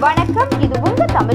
வணக்கம் இது உங்க தமிழ்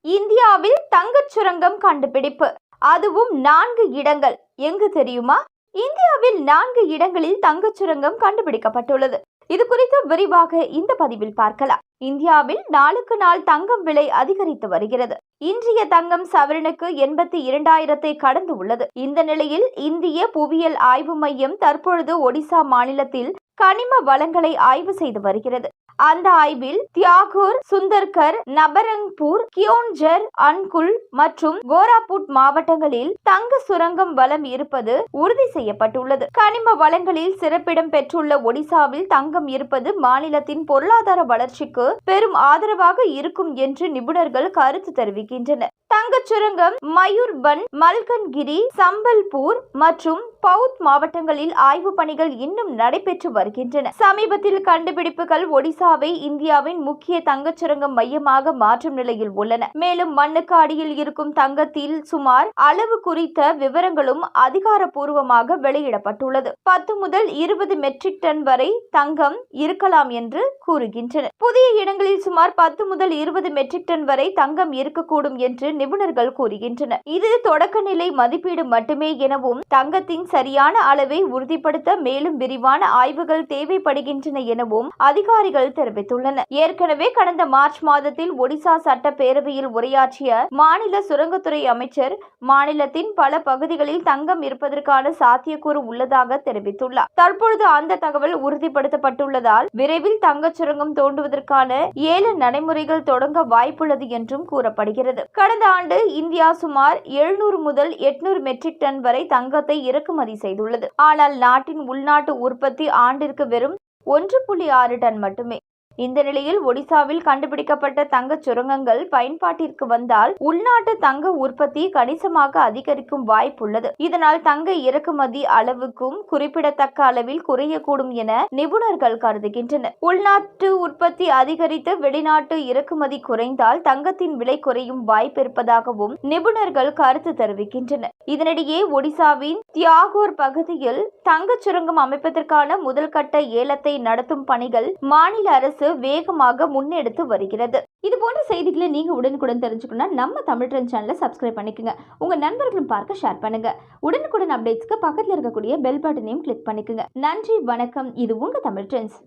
இந்தியாவில் தங்கச் சுரங்கம் கண்டுபிடிப்பு. அதுவும் நான்கு இடங்கள். எங்கு தெரியுமா? இந்தியாவில் நான்கு இடங்களில் தங்கச் சுரங்கம் கண்டுபிடிக்கப்பட்டுள்ளது. இது குறித்து விரிவாக இந்த பதிவில் பார்க்கலாம். இந்தியாவில் நாளுக்கு நாள் தங்கம் விலை அதிகரித்து வருகிறது. இன்றைய தங்கம் சவரனுக்கு எண்பத்தி இரண்டாயிரத்தை கடந்து உள்ளது. இந்த நிலையில் இந்திய புவியியல் ஆய்வு மையம் தற்பொழுது ஒடிசா மாநிலத்தில் கனிம வளங்களை ஆய்வு செய்து வருகிறது. அந்த ஆய்வில் தியாகூர் சுந்தர்கர் நபரங்பூர் கியோன்ஜர் அன்குல் மற்றும் கோராபுட் மாவட்டங்களில் தங்க சுரங்கம் வளம் இருப்பது உறுதி செய்யப்பட்டுள்ளது. கனிம வளங்களில் சிறப்பிடம் பெற்றுள்ள ஒடிசாவில் தங்கம் இருப்பது மாநிலத்தின் பொருளாதார வளர்ச்சிக்கு பெரும் ஆதரவாக இருக்கும் என்று நிபுணர்கள் கருத்து தெரிவிக்கின்றனர். தங்கச் சுரங்கம் மயூர்பன் மல்கன்கிரி சம்பல்பூர் மற்றும் பவுத் மாவட்டங்களில் ஆய்வு பணிகள் இன்னும் நடைபெற்று வருகின்றன. சமீபத்தில் கண்டுபிடிப்புகள் ஒடிசா ஒடிசாவை இந்தியாவின் முக்கிய தங்கச் சுரங்கம் மையமாக மாற்றும் நிலையில் உள்ளன. மேலும் மண்ணுக்கு அடியில் இருக்கும் தங்கத்தில் சுமார் அளவு குறித்த விவரங்களும் அதிகாரப்பூர்வமாக வெளியிடப்பட்டுள்ளது. பத்து முதல் இருபது மெட்ரிக் டன் வரை தங்கம் இருக்கலாம் என்று கூறுகின்றனர். புதிய இடங்களில் சுமார் பத்து முதல் இருபது மெட்ரிக் டன் வரை தங்கம் இருக்கக்கூடும் என்று நிபுணர்கள் கூறுகின்றனர். இது தொடக்க நிலை மதிப்பீடு மட்டுமே எனவும் தங்கத்தின் சரியான அளவை உறுதிப்படுத்த மேலும் விரிவான ஆய்வுகள் தேவைப்படுகின்றன எனவும் அதிகாரிகள் தெரிவித்துள்ளனர் ஏற்கனவே கடந்த மார்ச் மாதத்தில் ஒடிசா சட்டப்பேரவையில் உரையாற்றிய மாநில சுரங்கத்துறை அமைச்சர் மாநிலத்தின் பல பகுதிகளில் தங்கம் இருப்பதற்கான சாத்தியக்கூறு உள்ளதாக தெரிவித்துள்ளார். தற்பொழுது அந்த தகவல் உறுதிப்படுத்தப்பட்டுள்ளதால் விரைவில் தங்கச் சுரங்கம் தோண்டுவதற்கான ஏழு நடைமுறைகள் தொடங்க வாய்ப்புள்ளது என்றும் கூறப்படுகிறது. கடந்த ஆண்டு இந்தியா சுமார் எழுநூறு முதல் எட்நூறு மெட்ரிக் டன் வரை தங்கத்தை இறக்குமதி செய்துள்ளது. ஆனால் நாட்டின் உள்நாட்டு உற்பத்தி ஆண்டிற்கு வெறும் ஒன்று புள்ளி ஆறு டன் மட்டுமே. இந்த நிலையில் ஒடிசாவில் கண்டுபிடிக்கப்பட்ட தங்கச் சுரங்கங்கள் பயன்பாட்டிற்கு வந்தால் உள்நாட்டு தங்க உற்பத்தி கணிசமாக அதிகரிக்கும் வாய்ப்புள்ளது. இதனால் தங்க இறக்குமதி அளவுக்கும் குறிப்பிடத்தக்க அளவில் குறையக்கூடும் என நிபுணர்கள் கருதுகின்றனர். உள்நாட்டு உற்பத்தி அதிகரித்து வெளிநாட்டு இறக்குமதி குறைந்தால் தங்கத்தின் விலை குறையும் வாய்ப்பு இருப்பதாகவும் நிபுணர்கள் கருத்து தெரிவிக்கின்றனர். இதனிடையே ஒடிசாவின் தியாகூர் பகுதியில் தங்கச் சுரங்கம் அமைப்பதற்கான முதல் கட்ட ஏலத்தை நடத்தும் பணிகள் மாநில அரசு அரசு வேகமாக முன்னெடுத்து வருகிறது. இது போன்ற செய்திகளை நீங்க உடனுக்குடன் தெரிஞ்சுக்கணும்னா நம்ம தமிழ் ட்ரெண்ட் சேனலை சப்ஸ்கிரைப் பண்ணிக்கோங்க. உங்க நண்பர்களும் பார்க்க ஷேர் பண்ணுங்க. உடனுக்குடன் அப்டேட்ஸ்க்கு பக்கத்தில் இருக்கக்கூடிய பெல் பட்டனையும் கிளிக் பண்ணிக்கோங்க. நன்றி வணக்கம். இது உங்க தமிழ் ட்ரெண்ட்ஸ்.